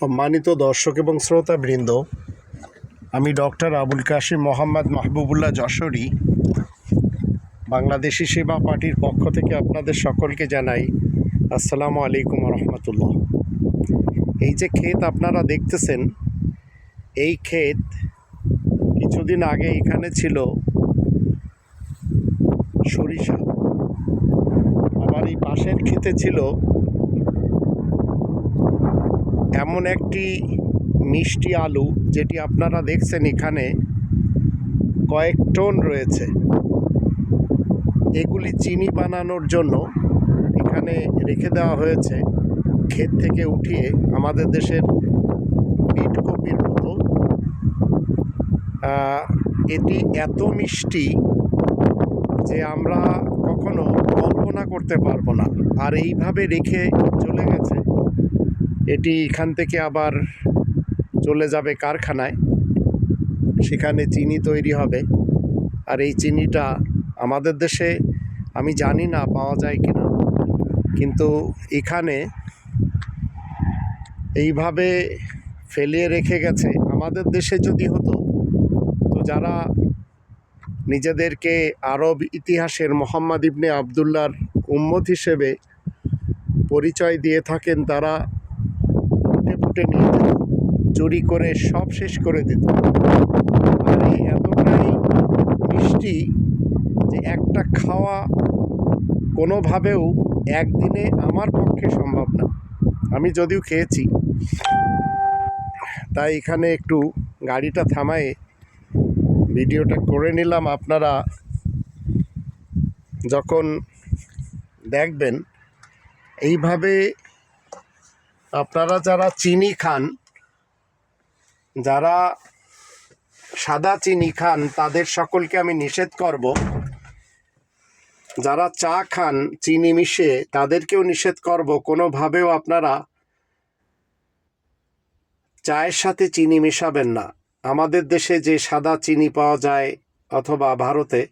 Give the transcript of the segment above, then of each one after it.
সম্মানিত দর্শক এবং শ্রোতাবৃন্দ, আমি ডক্টর আবুল কাশিম মোহাম্মদ মাহবুবুল্লাহ যশোরী, বাংলাদেশি সেবা পার্টির পক্ষ থেকে আপনাদের সকলকে জানাই আসসালামু আলাইকুম রহমতুল্লাহ। এই যে ক্ষেত আপনারা দেখতেছেন, এই ক্ষেত কিছুদিন আগে এখানে ছিল সরিষা। আবার এই পাশের ক্ষেতে ছিল এমন একটি মিষ্টি আলু যেটি আপনারা দেখছেন এখানে, কয়েক টন রয়েছে। এগুলি চিনি বানানোর জন্য এখানে রেখে দেওয়া হয়েছে। ক্ষেত থেকে উঠিয়ে আমাদের দেশের বিট কপির মতো এটি এত মিষ্টি যে আমরা কখনো কল্পনা করতে পারব না। আর এইভাবে রেখে চলে গেছে। এটি এখান থেকে আবার চলে যাবে কারখানায়। সেখানে চিনি তৈরি হবে। আর এই চিনিটা আমাদের দেশে, আমি জানি না পাওয়া যায় কিনা। কিন্তু এখানে এইভাবে ফেলিয়ে রেখে গেছে। আমাদের দেশে যদি হতো, তো যারা নিজেদেরকে আরব ইতিহাসের মোহাম্মদ ইবনে আবদুল্লার উম্মত হিসেবে পরিচয় দিয়ে থাকেন, তারা ফুটে নিয়ে যেত, চুরি করে সব শেষ করে দিত। আর এই এতটাই মিষ্টি যে একটা খাওয়া কোনোভাবেও একদিনে আমার পক্ষে সম্ভব না। আমি যদিও খেয়েছি, তাই এখানে একটু গাড়িটা থামায়ে ভিডিওটা করে নিলাম আপনারা যখন দেখবেন। এইভাবে আপনারা যারা চিনি খান, যারা সাদা চিনি খান, তাদের সকলকে আমি নিষেধ করব। যারা চা খান, চিনি মিশিয়ে, তাদেরকেও নিষেধ করব। কোনোভাবেও আপনারা চায়ের সাথে চিনি মেশাবেন না। আমাদের দেশে যে সাদা চিনি পাওয়া যায়, অথবা ভারতে,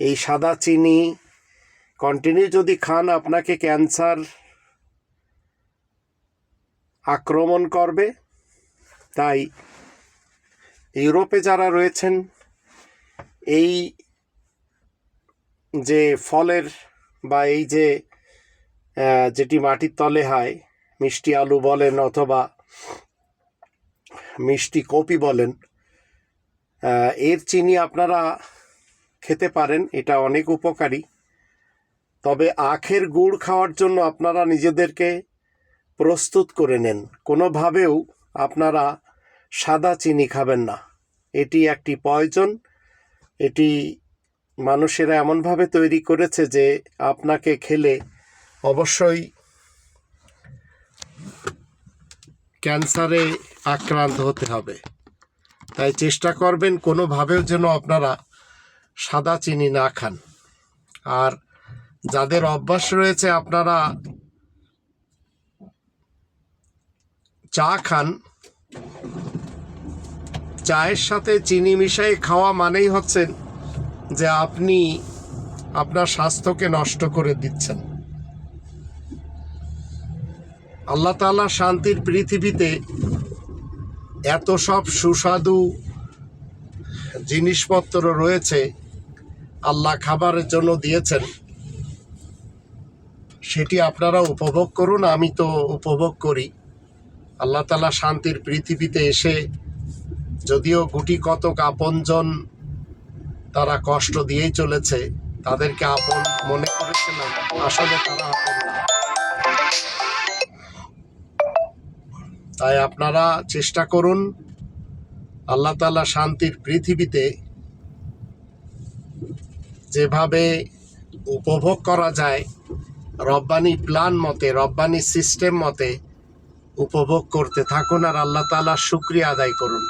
এই সাদা চিনি কন্টিনিউ যদি খান, আপনাকে ক্যান্সার আক্রমণ করবে। তাই ইউরোপে যারা রয়েছেন, এই যে ফলের বা এই যে যেটি মাটির তলে হয়, মিষ্টি আলু বলেন অথবা মিষ্টি কপি বলেন এর চিনি আপনারা খেতে পারেন, এটা অনেক উপকারী। তবে আখের গুড় খাওয়ার জন্য আপনারা নিজেদেরকে প্রস্তুত করে নেন। কোনোভাবেও আপনারা সাদা চিনি খাবেন না। এটি একটি পয়জন। এটি মানুষেরা এমনভাবে তৈরি করেছে যে আপনাকে খেলে অবশ্যই ক্যান্সারে আক্রান্ত হতে হবে। তাই চেষ্টা করবেন কোনোভাবেও যেন আপনারা সাদা চিনি না খান। আর যাদের অভ্যাস রয়েছে আপনারা চা খান। চায়ের সাথে চিনি মিশাই খাওয়া মানেই হচ্ছে যে আপনি আপনার স্বাস্থ্যকে নষ্ট করে দিচ্ছেন। আল্লাহ তাআলা শান্তির পৃথিবীতে এত সব সুস্বাদু জিনিসপত্র রয়েছে, আল্লাহ খাবারের জন্য দিয়েছেন। সেটি আপনারা উপভোগ করুন, আমি তো উপভোগ করি। আল্লাহ তালা শান্তির পৃথিবীতে এসে যদিও গুটি কতক আপনজন তারা কষ্ট দিয়েই চলেছে, তাদেরকে আপন মনে করেছিলাম আসলে তারা না। তাই আপনারা চেষ্টা করুন আল্লাহ তালা শান্তির পৃথিবীতে যেভাবে উপভোগ করা যায়, রব্বানি প্ল্যান মতে, রব্বানি সিস্টেম মতে উপভোগ করতে থাকুন আর আল্লাহ তালার শুক্রিয়া আদায় করুন।